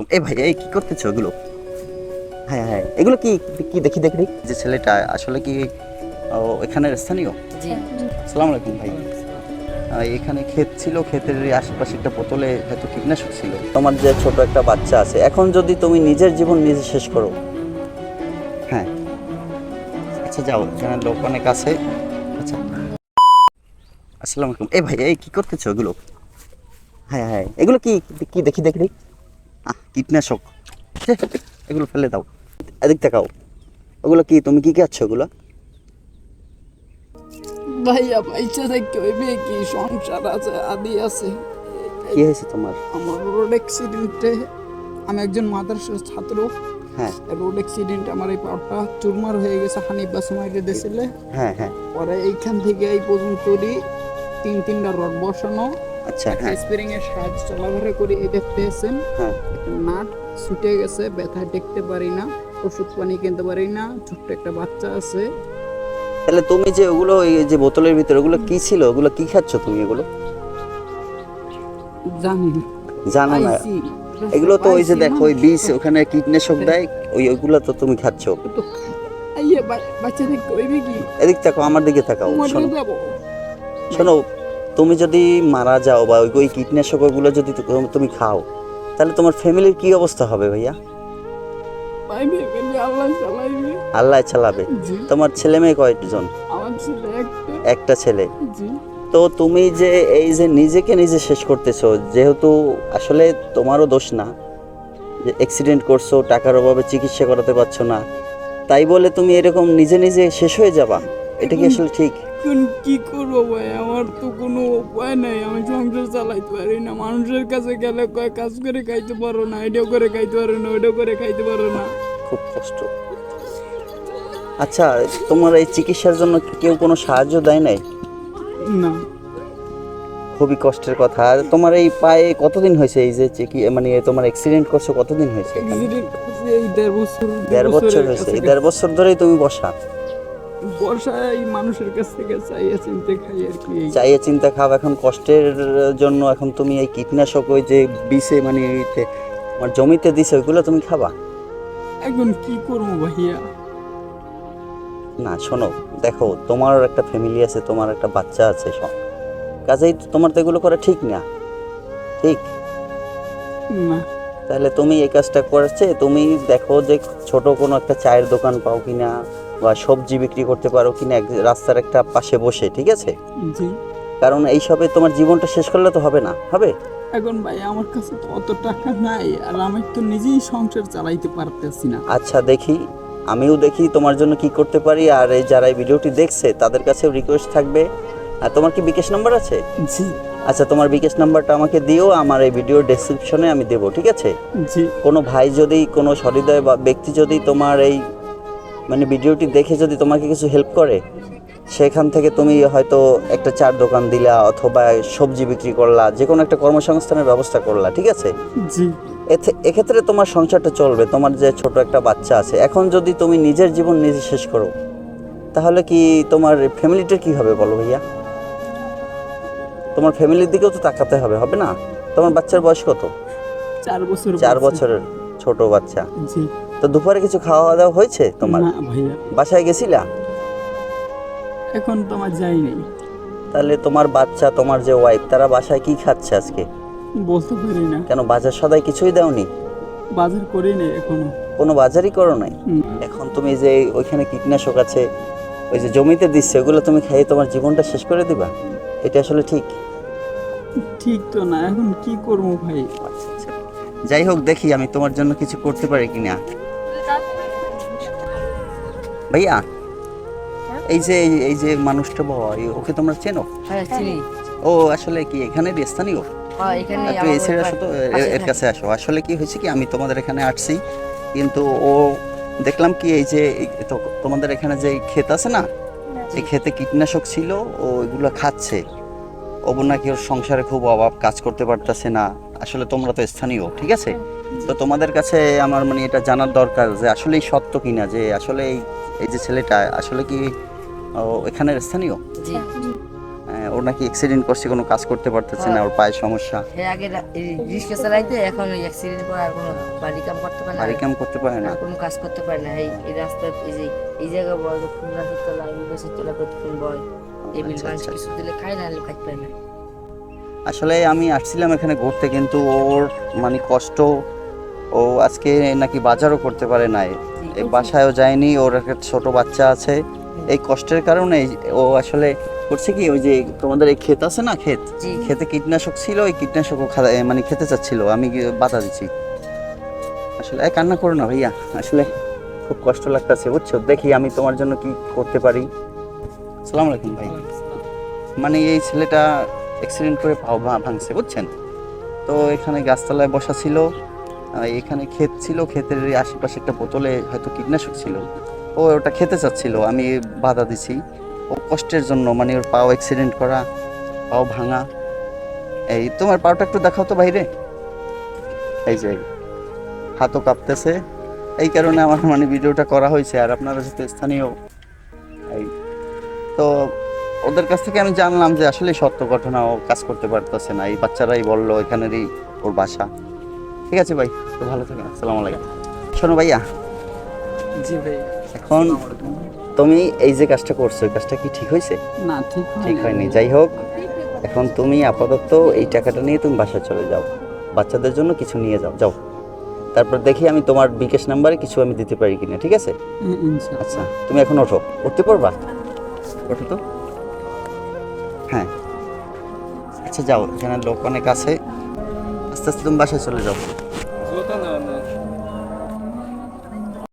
আলাইকুম এই ভাই এই কি করতেছো এগুলো? হ্যাঁ হ্যাঁ এগুলো কি কি দেখি দেখি দেখি। যে ছেলেটা আসলে কি ও, এখানের স্থানীয়? জি। আসসালামু আলাইকুম ভাই। এখানে ক্ষেত ছিল ক্ষেতের আশেপাশে একটা বোতলে হয়তো কীটনাশক ছিল। তোমার যে ছোট একটা বাচ্চা আছে এখন যদি তুমি নিজের জীবন নিজে শেষ করো? হ্যাঁ। আচ্ছা যাও এখানে লোক অনেক আছে। আচ্ছা। আসসালামু আলাইকুম। এ ভাই এই কি করতেছো ওগুলো হ্যাঁ হ্যাঁ এগুলো কি কি দেখি দেখি দেখি। কীটনাশক। এগুলো ফেলে দাও। এদিক তাকাও। ওগুলো কি তুমি কি খাচ্ছ ওগুলো ভাইয়া পয়সা হইবে কি সংসার আছে আদি আছে। কি হয়েছে তোমার? আমার রোড অ্যাক্সিডেন্টে আমি একজন মাদ্রাসার ছাত্র। হ্যাঁ। রোড অ্যাক্সিডেন্ট আমার এই পাটা চুরমার হয়ে গেছে হানিফ বাস মাইরে দিয়েছিলে। হ্যাঁ হ্যাঁ। পরে এইখান থেকে এই পর্যন্তই তিন তিনটা রড বসানো। আচ্ছা হ্যাঁ। স্প্রিং এর সাহায্য চলাফেরা করে এই দেখতে এসেন হ্যাঁ। একটা নাট ছুটে গেছে ব্যথা দেখতে পারি না ওষুধ পানি কিনতে পারি না ছোট্ট একটা বাচ্চা আছে। তাহলে তুমি যে ওগুলো এই যে বোতলের ভিতরে ওগুলো কি ছিল? ওগুলো কি খাচ্ছ তুমি এগুলো? জানি না। জানো না। এগুলো তো ওই যে দেখো ওই। বিষ ওখানে কীটনাশক দেয় ওই ওইগুলো তো তুমি খাচ্ছ। এদিক তাকাও আমার দিকে তাকাও শোনো। শোনো তুমি যদি মারা যাও বা ওই ওই কীটনাশক ওইগুলো যদি তুমি খাও তাহলে তোমার ফ্যামিলির কি অবস্থা হবে ভাইয়া? আল্লাহ চালাবে। তোমার ছেলে মেয়ে কয়েকজন একটা। ছেলে। তো তুমি যে এই যে নিজেকে নিজে শেষ করতেছো যেহেতু আসলে তোমারও দোষ না যে অ্যাক্সিডেন্ট করছ টাকার অভাবে চিকিৎসা করাতে পারছ না তাই বলে তুমি এরকম নিজে নিজে শেষ হয়ে যাবা? এটা কি আসলে ঠিক? এখন কি করব ভাই? আমার তো কোনো উপায় নাই। আমি সংসার চালাইতে পারি না। মানুষের কাছে গেলে কয় কাজ করে খাইতে পারো না এটাও করে খাইতে পারো না ওইটাও করে খাইতে পারো না। খুব কষ্ট। আচ্ছা তোমার এই চিকিৎসার জন্য কেউ কোনো সাহায্য দেয় নাই? না। খুবই কষ্টের কথা। আর তোমার এই পায়ে কতদিন হয়েছে? এই যে চিকি মানে তোমার অ্যাক্সিডেন্ট করছ কতদিন হয়েছে দেড় বছর দেড় বছর হয়েছে। দেড় বছর ধরেই তুমি বসা। বর্ষায় মানুষের কাছ থেকে চাইয়া চিনতে খাই আর কি চাইয়ে চিন্তা খাও এখন কষ্টের জন্য এখন তুমি এই কীটনাশক ওই যে বিষে মানে ইতে তোমার জমিতে দিছে ওইগুলো তুমি খাবা? এখন কি করব ভাইয়া? না শোনো দেখো তোমার একটা ফ্যামিলি আছে তোমার একটা বাচ্চা আছে সব। কাজেই তোমার তো এগুলো করা ঠিক না। ঠিক? না। তাহলে তুমি এই কাজটা করেছে তুমি দেখো যে ছোট কোনো একটা চায়ের দোকান পাও কিনা বা সবজি বিক্রি করতে পারো কিনা এক রাস্তার একটা পাশে বসে ঠিক আছে? জি। কারণ এইসবে তোমার জীবনটা শেষ করলে তো হবে না হবে? এখন ভাই আমার কাছে তো অত টাকা নাই আর আমি তো নিজেই সংসার চালাইতে পারতেছি না। আচ্ছা দেখি। আমিও দেখি তোমার জন্য কি করতে পারি আর এই যারা এই ভিডিওটি দেখছে তাদের কাছেও রিকোয়েস্ট থাকবে। আর তোমার কি বিকাশ নাম্বার আছে? জি। আচ্ছা তোমার বিকাশ নাম্বারটা আমাকে দিও আমার এই ভিডিওর ডেসক্রিপশনে আমি দেবো ঠিক আছে? জি। কোনো ভাই যদি কোনো সহৃদয় বা ব্যক্তি যদি তোমার এই মানে ভিডিওটি দেখে যদি তোমাকে কিছু হেল্প করে সেখান থেকে তুমি হয়তো একটা চার দোকান দিলা অথবা সবজি বিক্রি করলা যে কোনো একটা কর্মসংস্থানের ব্যবস্থা করলা ঠিক আছে? জি। এক্ষেত্রে তোমার সংসারটা চলবে তোমার যে ছোট একটা বাচ্চা আছে এখন যদি তুমি নিজের জীবন নিজে শেষ করো তাহলে কি তোমার ফ্যামিলিটা কি হবে বলো ভাইয়া? তোমার ফ্যামিলির দিকেও তো তাকাতে হবে হবে না? তোমার বাচ্চার বয়স কত? চার বছর চার বছরের ছোট বাচ্চা। জি। তো দুপুরে কিছু খাওয়া দাওয়া হয়েছে তোমার? না ভাইয়া। বাসায় গেছিলা? এখন তো আমার যাই নেই তাহলে তোমার বাচ্চা তোমার যে ওয়াইফ তারা বাসায় কি খাচ্ছে আজকে? বলতে পারি না। কেন বাজার সদাই কিছুই দাওনি? বাজার করি নেই এখনও। কোনো বাজারই করো নাই? এখন তুমি যে ওইখানে কীটনাশক আছে ওই যে জমিতে দিচ্ছে ওগুলো তুমি খাইয়ে তোমার জীবনটা শেষ করে দিবা? এটা আসলে ঠিক? ঠিক তো না এখন কি করব ভাই? আচ্ছা, আচ্ছা। যাই হোক দেখি আমি তোমার জন্য কিছু করতে পারি কিনা। ভাইয়া এই যে এই যে মানুষটা বয় ওকে তোমরা চেনো? হ্যাঁ ও আসলে কি এখানে স্থানীয়? হ্যাঁ আসো তো এর কাছে আসো। আসলে কি হয়েছে কি আমি তোমাদের এখানে আসছি কিন্তু ও দেখলাম কি এই যে তোমাদের এখানে যে ক্ষেত আছে না এই ক্ষেতে কীটনাশক ছিল ও এগুলো খাচ্ছে। ও নাকি ওর সংসারে খুব অভাব কাজ করতে পারতেছে না। আসলে তোমরা তো স্থানীয় ঠিক আছে? তো তোমাদের কাছে আমার মানে এটা জানার দরকার যে আসলে সত্য কিনা যে আসলে এই এই যে ছেলেটা আসলে কি এখানের স্থানীয়? জি। হ্যাঁ, ওর নাকি অ্যাক্সিডেন্ট করছে কোনো কাজ করতে পারতেছে না ওর পায়ে সমস্যা। হ্যাঁ আগে রা- এই রিক্সা চালাইতে এখন ওই অ্যাক্সিডেন্ট করে আর কোনো বাড়ি কাম করতে পারে না। বাড়ি কাম করতে পারে না। কোনো কাজ করতে পারে না। এই এই রাস্তা এই যে এই জায়গা বয় যখন রাস্তা তোলা এই বসে তোলা কতক্ষণ বয় টেবিল আচ্ছা, মাছ আচ্ছা। কিছু দিলে খাই না হলে খাইতে পারে না। আসলে আমি আসছিলাম এখানে ঘুরতে কিন্তু ওর মানে কষ্ট ও আজকে নাকি বাজারও করতে পারে নাই। এই বাসায়ও যায়নি ওর একটা ছোট বাচ্চা আছে। এই কষ্টের কারণে ও আসলে করছে কি ওই যে তোমাদের এই ক্ষেত আছে না ক্ষেত? খেতে কীটনাশক ছিল ওই কীটনাশকও খা- মানে খেতে চাচ্ছিল আমি বাধা দিচ্ছি আসলে এই কান্না করো না ভাইয়া আসলে খুব কষ্ট লাগতেছে বুঝছ? দেখি আমি তোমার জন্য কি করতে পারি। সালাম আলাইকুম ভাই। মানে এই ছেলেটা অ্যাক্সিডেন্ট করে ভাঙছে বুঝছেন? তো এখানে গাছতলায় বসা ছিল এখানে ক্ষেত ছিল, ক্ষেতের আশেপাশে একটা বোতলে হয়তো কীটনাশক ছিল। ও ওটা খেতে চাচ্ছিল, আমি বাধা দিছি। ও কষ্টের জন্য মানে ওর পাও অ্যাক্সিডেন্ট করা, পাও ভাঙা। এই, তোমার পাওটা একটু দেখাও তো বাইরে। এই যে, হাতও কাঁপতেছে। এই কারণে আমার মানে ভিডিওটা করা হয়েছে, আর আপনারা যেহেতু স্থানীয়, এই, তো ওদের কাছ থেকে আমি জানলাম যে আসলে সত্য ঘটনা ও কাজ করতে পারতেছে না। এই বাচ্চারাই বলল, এখানেরই ওর বাসা। ঠিক আছে ভাই তো ভালো থাকেন আসসালামু আলাইকুম। শোনো ভাইয়া। জি ভাই। এখন তুমি এই যে কাজটা করছ এই কাজটা কি ঠিক হয়েছে? না ঠিক ঠিক হয়নি। যাই হোক এখন তুমি আপাতত এই টাকাটা নিয়ে তুমি বাসায় চলে যাও। বাচ্চাদের জন্য কিছু নিয়ে যাও যাও। তারপর দেখি আমি তোমার বিকাশ নাম্বারে কিছু আমি দিতে পারি কিনা ঠিক আছে? আচ্ছা তুমি এখন ওঠো। উঠতে পারবা? ওঠো তো? হ্যাঁ। আচ্ছা যাও এখানে লোক অনেক আছে। আস্তে বাসায় চলে যাও।